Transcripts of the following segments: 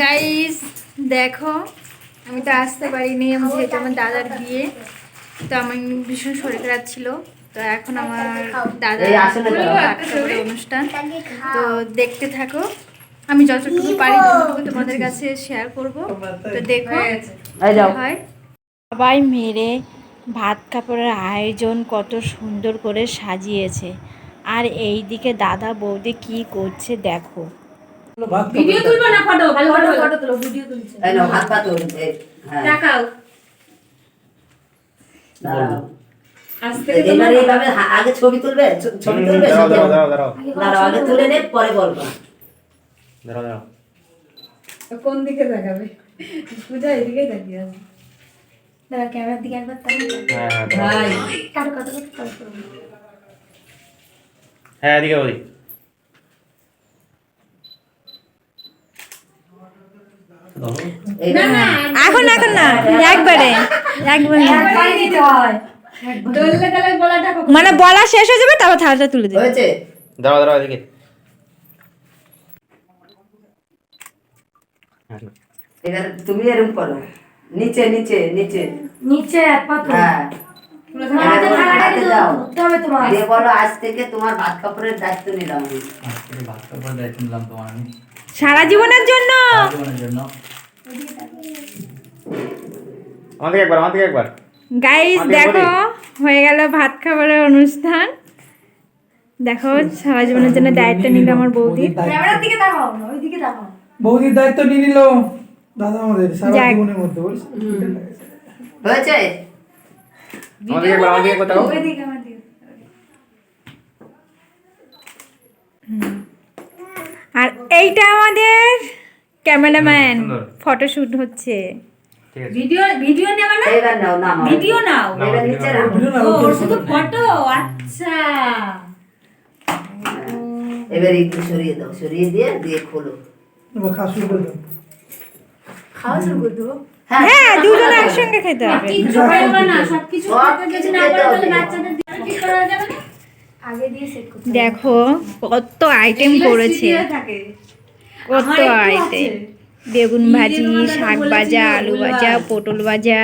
Guys দেখো আমি তো আসতে পারিনি আমি যেহেতু আমার দাদার বিয়ে তো আমার ভীষণ শরীর খারাপ ছিল তো এখন আমার দাদার এই আসলে তো। বাচ্চাদের অনুষ্ঠান তো দেখতে থাকো। আমি যতটুকু পারি ততটুকু তোমাদের কাছে শেয়ার করব। তো দেখো হয় সবাই মেরে ভাত কাপড়ের আয়োজন কত সুন্দর করে সাজিয়েছে। আর এই দিকে দাদা বৌদি কি করছে দেখো। ভিডিও তুলবো না ফটো? ভালো ফটো ফটো তুলো ভিডিও তুলছে। এই নাও হাত পা তোল এই, হ্যাঁ। তাকাও দাঁড়াও। আজ থেকে এবার তোমার এইভাবে আগে ছবি তুলবে? ছবি তুলবে? দাঁড়াও দাঁড়াও দাঁড়াও দাঁড়াও। দাঁড়াও আগে তুলে নে পরে বলব। দাঁড়াও দাঁড়াও। কোন দিকে তাকাবে? পূজা এদিকে তাকিয়ে আছে। দাদা ক্যামেরার দিকে একবার হ্যাঁ হ্যাঁ ভাই কারও হ্যাঁ এদিকে ওই এখন এখন না একবারে একবারে। দোললে তাহলে গলাটা কখন? মানে বলা শেষ হয়ে যাবে তারপর থালাটা তুলে দেবে। হয়েছে? দাঁড়াও দাঁড়াও এদিকে এবার তুমি এরকম করো। নিচে নিচে নিচে। নিচে এক পা হ্যাঁ। তোমার। থেকে তোমার ভাত কাপড়ের দায়িত্ব নিলাম ভাত কাপড় দায়িত্ব নিলাম তোমার আমি। সারা জীবনের জন্য। একবার একবার। গাইস দেখো হয়ে গেল ভাত খাবারের অনুষ্ঠান। দেখো সারা জীবনের জন্য দায়িত্ব নিল আমার বৌদি। ক্যামেরার দিকে তাকাও না তাকাও। বৌদির দায়িত্ব নিয়ে নিল। দাদা আমাদের সারা জীবনের মধ্যে বলছি হয়েছে? আমার একবার আমার একবার তাকাও ওই দিকে আমার দিকে আর এইটা আমাদের ক্যামেরাম্যান। ফটোশুট হচ্ছে। ভিডিও ভিডিও নেবে না? এবার নাও নাম ভিডিও নাও। এবার নিচে না ও শুধু ফটো আচ্ছা। এবার একটু সরিয়ে দাও সরিয়ে দিয়ে দিয়ে খোলো। এবার খাওয়া শুরু করে দাও। খাওয়া শুরু করে দেবো? হ্যাঁ। দুজনে একসঙ্গে খেতে হবে। কিছু পারবে না সবকিছু খেতে যদি না পারে তাহলে বাচ্চাদের দিয়ে করা যাবে না? আগে দিয়ে সেট করতে দেখো কত আইটেম করেছে থাকে। কত আইটেম বেগুন ভাজি শাক ভাজা আলু ভাজা। পটল ভাজা।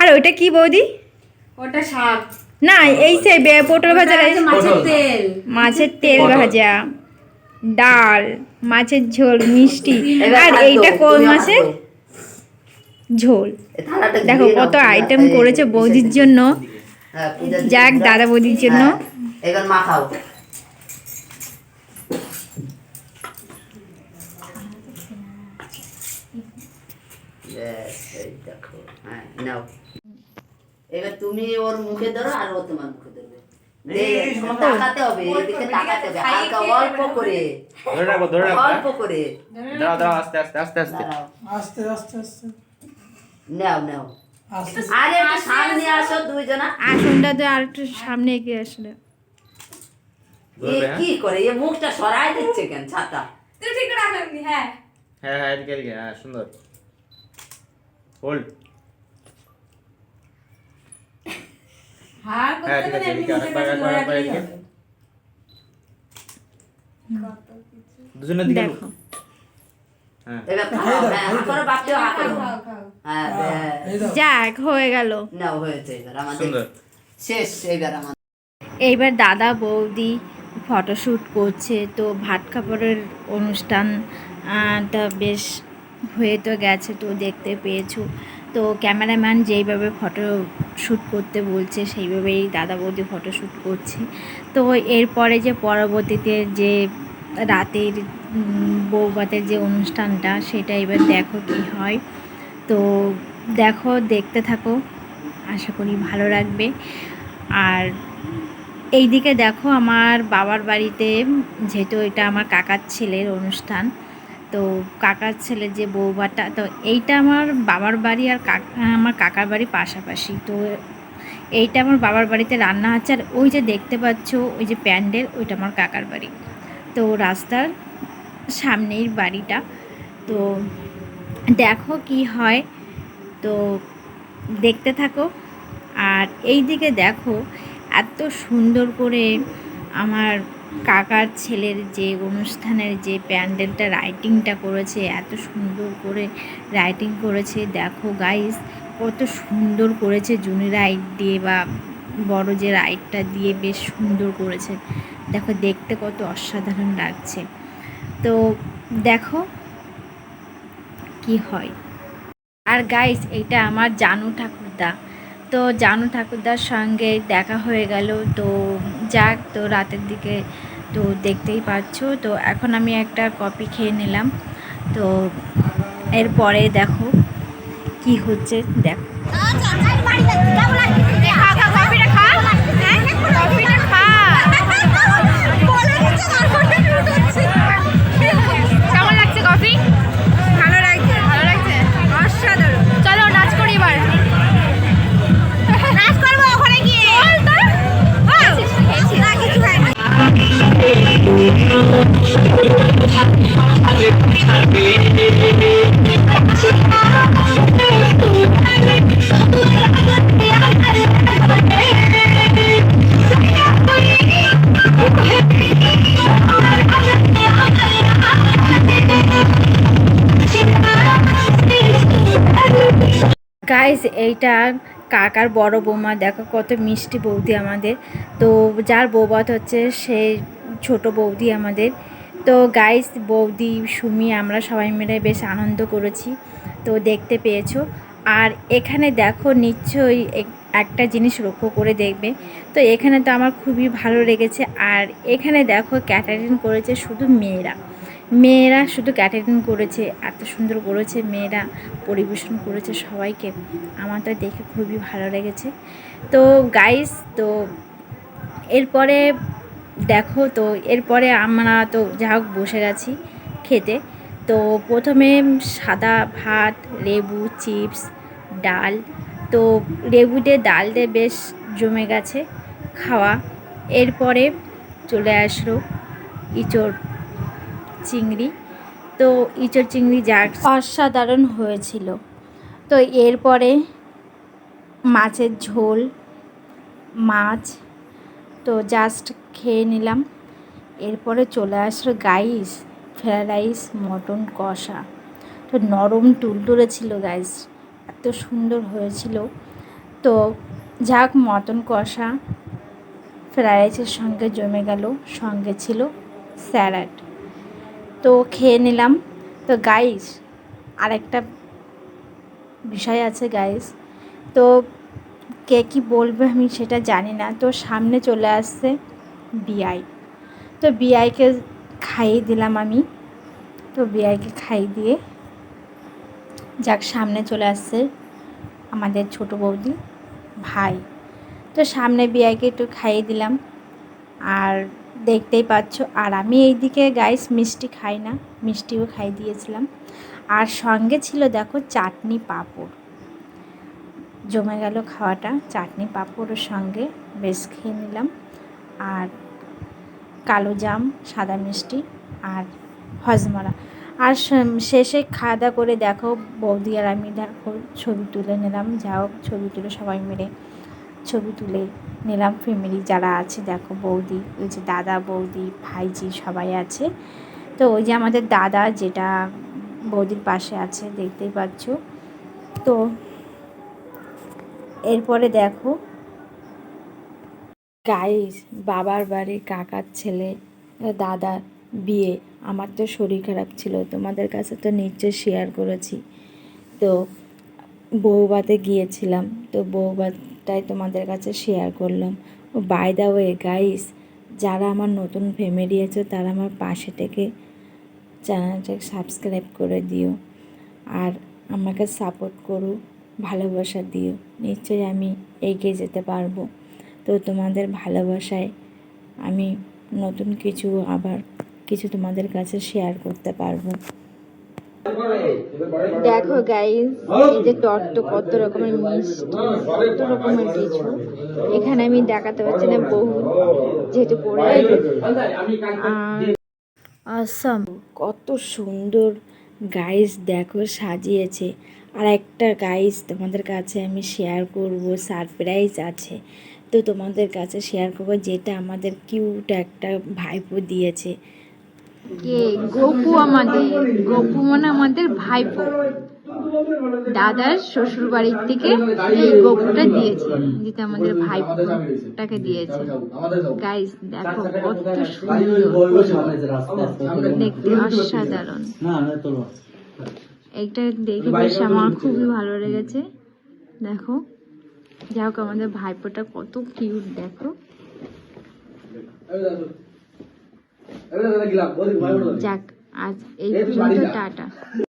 আর ওইটা কি বৌদি? ওটা শাক। না এই সে পটল ভাজা মাছের তেল। মাছের তেল। ভাজা ডাল মাছের ঝোল মিষ্টি। এবার আর এইটা কোন দাও। ঝোল। দেখো কত আইটেম করেছে বৌদির জন্য। হ্যাঁ, যাক দাদা বৌদির জন্য। হ্যাঁ, এবার মাখাও ব্যাস, এই দেখো হ্যাঁ নাও। এবার তুমি ওর মুখে ধরো আর ও তোমার মুখে ধরবে। তাকাতে হবে এদিকে তাকাতে হবে হালকা অল্প করে। ধরে রাখো ধরে রাখো অল্প করে। দাঁড়াও দাঁড়াও আস্তে আস্তে আস্তে আস্তে। দাঁড়াও। আস্তে আস্তে আস্তে। নাও নাও। আস্তে। আরে একটু সামনে আসো দুইজনা। আসনটা তো আর একটু সামনে এগিয়ে আসলে। এ হ্যাঁ? কি করে? এ মুখটা সরাই দিচ্ছে কেন ছাতা? ঠিক হ্যাঁ। হ্যাঁ হ্যাঁ এদিকে এদিকে হ্যাঁ সুন্দর। হোল্ড হ্যাঁ, ঠিক আছে, এদিকে আরেকবার। এদিকে। দুজনের দিকে দেখো। হ্যাঁ। হ্যাঁ। হ্যাঁ যাক হয়ে গেল। এইবার দাদা বৌদি ফটোশ্যুট করছে তো ভাত কাপড়ের অনুষ্ঠান আহ, টা বেশ হয়ে তো গেছে, তো দেখতে পেয়েছ। তো ক্যামেরাম্যান যেইভাবে ফটো শ্যুট করতে বলছে, সেইভাবেই দাদা বৌদি ফটো শ্যুট করছে। তো এরপরে যে পরবর্তীতে যে রাতের বৌভাতের যে অনুষ্ঠানটা, সেটা এবার দেখো কি হয়। তো দেখো, দেখতে থাকো। আশা করি ভালো লাগবে। আর এইদিকে দেখো, আমার বাবার বাড়িতে যেহেতু এটা আমার কাকার ছেলের অনুষ্ঠান তো কাকার ছেলে যে বৌভাতটা তো এইটা আমার বাবার বাড়ি আর কাকা আমার কাকার বাড়ি পাশাপাশি। তো এইটা আমার বাবার বাড়িতে রান্না হচ্ছে আর ওই যে দেখতে পাচ্ছ, ওই যে প্যান্ডেল, ওইটা আমার কাকার বাড়ি। তো রাস্তার সামনেই বাড়িটা। তো দেখো কি হয়, তো দেখতে থাকো। আর এই দিকে দেখো, এত সুন্দর করে আমার কাকার ছেলের যে অনুষ্ঠানের যে প্যান্ডেলটা রাইটিংটা করেছে, এত সুন্দর করে রাইটিং করেছে। দেখো গাইস কত সুন্দর করেছে জুনি রাইট দিয়ে বা বড় যে রাইটটা দিয়ে বেশ সুন্দর করেছে। দেখো দেখতে কত অসাধারণ লাগছে। তো দেখো কি হয়। আর গাইস এটা আমার জানু ঠাকুরদা। তো জানু ঠাকুরদার সঙ্গে দেখা হয়ে গেল। তো যাক, তো রাতের দিকে তো দেখতেই পাচ্ছ তো এখন আমি একটা কপি খেয়ে নিলাম। তো এরপরে দেখো কি হচ্ছে। দেখো। গাইস এইটা কাকার বড় বৌমা। দেখো কত মিষ্টি বৌদি আমাদের। তো যার বৌবাত হচ্ছে সেই ছোট বৌদি আমাদের। তো গাইস বৌদি, সুমি, আমরা সবাই মিলে বেশ আনন্দ করেছি। তো দেখতে পেয়েছ। আর এখানে দেখো, নিশ্চয়ই এক- একটা জিনিস লক্ষ্য করে দেখবে। তো এখানে তো আমার খুবই ভালো লেগেছে। আর এখানে দেখো ক্যাটারিং করেছে শুধু মেয়েরা। মেয়েরা শুধু ক্যাটারিং করেছে, এত সুন্দর করেছে মেয়েরা, পরিবেশন করেছে সবাইকে। আমার তো দেখে খুবই ভালো লেগেছে। তো গাইস তো এরপরে দেখো তো, এরপরে আমরা তো যা হোক বসে গেছি খেতে। তো প্রথমে সাদা ভাত, লেবু, চিপস, ডাল। তো লেবু দিয়ে ডাল দিয়ে বেশ জমে গেছে খাওয়া। এরপরে চলে আসলো ইঁচড় চিংড়ি। তো ইঁচড় চিংড়ি যা অসাধারণ হয়েছিল। তো এরপরে মাছের ঝোল, মাছ তো জাস্ট খেয়ে নিলাম। এরপরে চলে আসলো গাইস ফ্রায়েড রাইস, মটন কষা। তো নরম তুলতুলে ছিল গাইস এত সুন্দর হয়েছিল। তো যাক, মটন কষা ফ্রায়েড রাইসের সঙ্গে জমে গেল, সঙ্গে ছিল স্যালাড। তো খেয়ে নিলাম। তো গাইস আরেকটা বিষয় আছে গাইস তো কে কী বলবে আমি সেটা জানি না। তো সামনে চলে আসছে বিআই। তো বিআইকে খাইয়ে দিলাম আমি। তো বিআইকে খাইয়ে দিয়ে যাক, সামনে চলে আসছে আমাদের ছোট বৌদি ভাই। তো সামনে বিআইকে একটু খাইয়ে দিলাম। আর দেখতেই পাচ্ছ, আর আমি এইদিকে গাইস মিষ্টি খাই না, মিষ্টিও খাই দিয়েছিলাম। আর সঙ্গে ছিল দেখো চাটনি পাঁপড়। জমে গেল খাওয়াটা। চাটনি পাঁপড়ের সঙ্গে, বেশ খেয়ে নিলাম। আর কালো জাম, সাদা মিষ্টি আর হজমরা। আর শেষে খাওয়া দাওয়া করে দেখো, বৌদি আর আমি দেখো ছবি তুলে নিলাম। যা হোক, ছবি তুলে সবাই মিলে ছবি তুলে নিলাম। ফ্যামিলি যারা আছে, দেখো বৌদি, ওই যে দাদা, বৌদি, ভাইজি সবাই আছে। তো ওই যে আমাদের দাদা, যেটা বৌদির পাশে আছে, দেখতেই পাচ্ছ। তো এরপরে দেখো। গাইস বাবার বাড়ি, কাকার ছেলে, দাদার বিয়ে, আমার তো শরীর খারাপ ছিল, তোমাদের কাছে তো নিশ্চয় শেয়ার করেছি। তো বউবাতে গিয়েছিলাম, তো বউবাতটাই তোমাদের কাছে শেয়ার করলাম। বাই দা ওয়ে গাইস যারা আমার নতুন ফ্যামিলি আছে, তারা আমার পাশে থেকে চ্যানেলটাকে সাবস্ক্রাইব করে দিও। আর আমাকে সাপোর্ট করো। ভালোবাসা দিও। নিশ্চয়ই আমি এগিয়ে যেতে পারব। তো তোমাদের ভালোবাসায় আমি নতুন কিছু আবার কিছু তোমাদের কাছে শেয়ার করতে পারব। দেখো গাইজ এই যে টর্ট কত রকমের মিষ্টি কত রকমের কিছু। এখানে আমি দেখাতে পারছি না বহু যেহেতু পড়ে আসাম কত সুন্দর গাইস দেখো সাজিয়েছে। আর একটা গাইস তোমাদের কাছে আমি শেয়ার করব সারপ্রাইজ আছে। তো তোমাদের কাছে শেয়ার করব যেটা আমাদের কিউট একটা ভাইপো দিয়েছে। কে? গপু আমাদের। গপু মানে আমাদের ভাইপো। দাদার শ্বশুর বাড়ির থেকে এই গপুটা দিয়েছে যেটা আমাদের ভাইপোটাকে দিয়েছে। গাইস দেখো কত সুন্দর। দেখতে অসাধারণ। এইটা দেখে বেশ আমার খুবই ভালো লেগেছে দেখো যাই হোক আমাদের ভাইপোটা কত কিউট দেখো যাক আজ এই পর্যন্ত টাটা